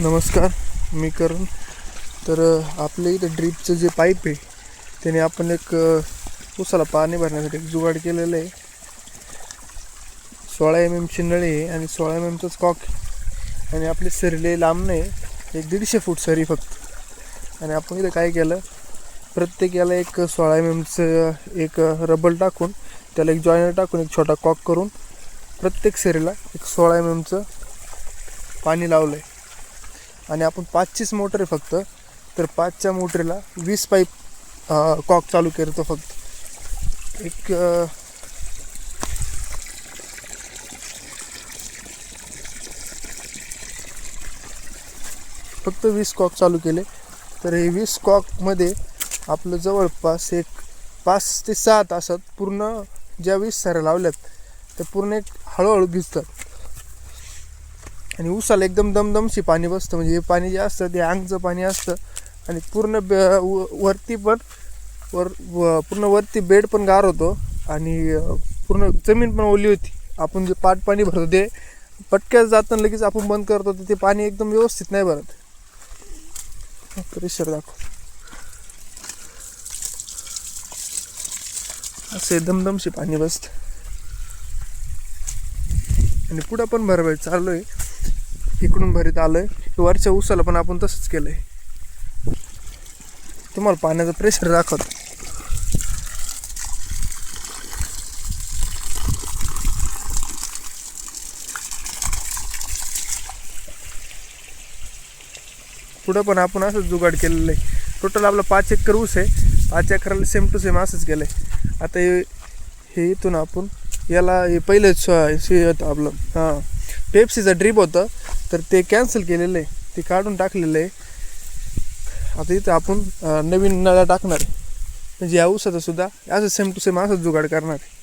नमस्कार मी करण. तर आपल्या इथं ड्रीपचं जे पाईप आहे त्याने आपण एक उसाला पाणी भरण्यासाठी एक जुगाड केलेलं आहे. सोळा एम एमची नळी आहे आणि सोळा एम एमचंच कॉक आहे. आणि आपले सरले लांब नाही एक दीडशे फूट सरी फक्त. आणि आपण इथं काय केलं प्रत्येक याला एक सोळा एम एमचं एक रबल टाकून त्याला एक जॉईनर टाकून एक छोटा कॉक करून प्रत्येक सरीला एक सोळा एम एमचं पाणी लावलं आहे आणि आपण पाचचीच मोटर आहे फक्त तर पाचच्या मोटरीला वीस पाईप कॉक चालू करतो फक्त. एक फक्त वीस कॉक चालू केले. तर हे वीस कॉकमध्ये आपलं जवळपास एक पाच ते सहा तासात पूर्ण ज्या वीस साऱ्या लावल्यात त्या पूर्ण एक हळूहळू भिजतात. आणि उसाला एकदम दमदमशी पाणी बसतं. म्हणजे हे पाणी जे असतं ते अंगचं पाणी असतं. आणि पूर्ण बे व- वरती पण वर व पूर्ण वरती बेड पण गार होतो. आणि पूर्ण जमीन पण ओली होती. आपण जे पाट पाणी भरतो ते पटक्यात जाताना लगेच आपण बंद करतो तर ते पाणी एकदम व्यवस्थित नाही भरत. परिसर दाखव. असे दमदमशी पाणी बसतं. आणि पुढं पण भरवायचं. चालू आहे. इकडून भरीत आलोय. वरच्या उसाला पण आपण तसंच केलंय. तुम्हाला पाण्याचं प्रेशर दाखवतो. पुढं पण आपण असंच जुगाड केलेलं आहे टोटल आपलं पाच एकर ऊस आहे. पाच एकराला सेम टू सेम असंच केलं आहे आता हे इथून आपण याला हे पहिलं आपलं हां पेप्सीचं ड्रीप होतं. तर ते कॅन्सल केलेलं आहे. ते काढून टाकलेलं आहे. आता इथं आपण नवीन नळ्या टाकणार. म्हणजे या उसाचा सुद्धा असं सेम टू सेम असंच जुगाड करणार. आहे